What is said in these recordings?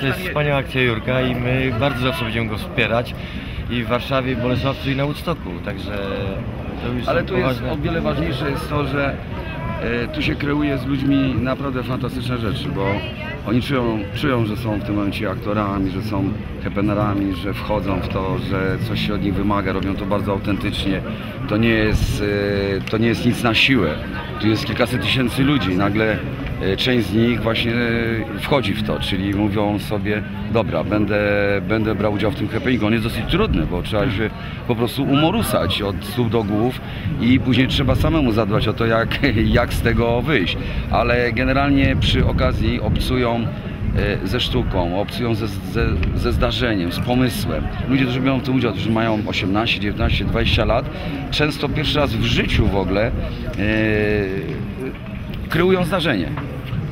To jest wspaniała akcja Jurka i my bardzo zawsze będziemy go wspierać i w Warszawie, w Bolesławcu i na Woodstocku, także to już Ale tu jest poważne... o wiele ważniejsze jest to, że e, tu się kreuje z ludźmi naprawdę fantastyczne rzeczy, bo oni czują, czują, że są w tym momencie aktorami, że są hepenerami, że wchodzą w to, że coś się od nich wymaga, robią to bardzo autentycznie. To nie jest, e, to nie jest nic na siłę. Tu jest kilkaset tysięcy ludzi i nagle część z nich właśnie e, wchodzi w to, czyli mówią sobie, dobra, będę, będę brał udział w tym happeningu. On jest dosyć trudny, bo trzeba się po prostu umorusać od stóp do głów i później trzeba samemu zadbać o to, jak, jak z tego wyjść. Ale generalnie przy okazji obcują e, ze sztuką, obcują ze, ze, ze zdarzeniem, z pomysłem. Ludzie, którzy biorą w tym udział, którzy mają 18, 19, 20 lat, często pierwszy raz w życiu w ogóle e, kreują zdarzenie.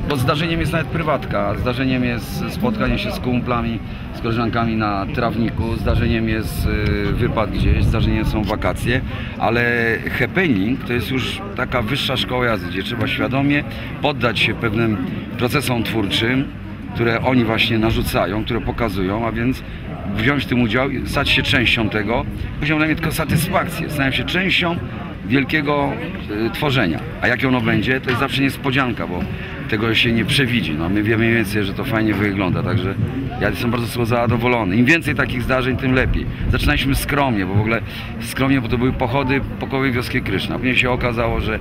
Bo zdarzeniem jest nawet prywatka, zdarzeniem jest spotkanie się z kumplami, z koleżankami na trawniku, zdarzeniem jest y, wypad gdzieś, zdarzeniem są wakacje, ale happening to jest już taka wyższa szkoła jazdy, gdzie trzeba świadomie poddać się pewnym procesom twórczym, które oni właśnie narzucają, które pokazują, a więc wziąć w tym udział, stać się częścią tego, później mnie tylko satysfakcję, stałem się częścią wielkiego y, tworzenia. A jakie ono będzie, to jest zawsze niespodzianka, bo tego się nie przewidzi. No, my wiemy więcej, że to fajnie wygląda, także ja jestem bardzo z tego zadowolony. Im więcej takich zdarzeń, tym lepiej. Zaczynaliśmy skromnie, bo w ogóle skromnie, bo to były pochody pokojowej wioski Kryszna. Później się okazało, że,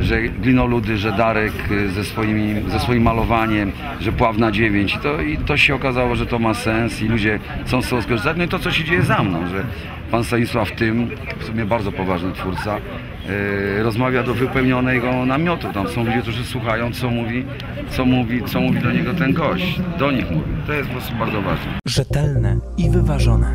że glinoludy, że Darek y, ze, swoimi, ze swoim malowaniem, że Pławna 9 i to, i to się okazało, że to ma sens i ludzie chcą z tego skorzystać. No i to, co się dzieje za mną, że pan Stanisław Tym, w sumie bardzo poważny twórca, yy, rozmawia do wypełnionego namiotu. Tam są ludzie, którzy słuchają, co mówi, co mówi, co mówi do niego ten gość. Do nich mówi. To jest po prostu bardzo ważne. Rzetelne i wyważone.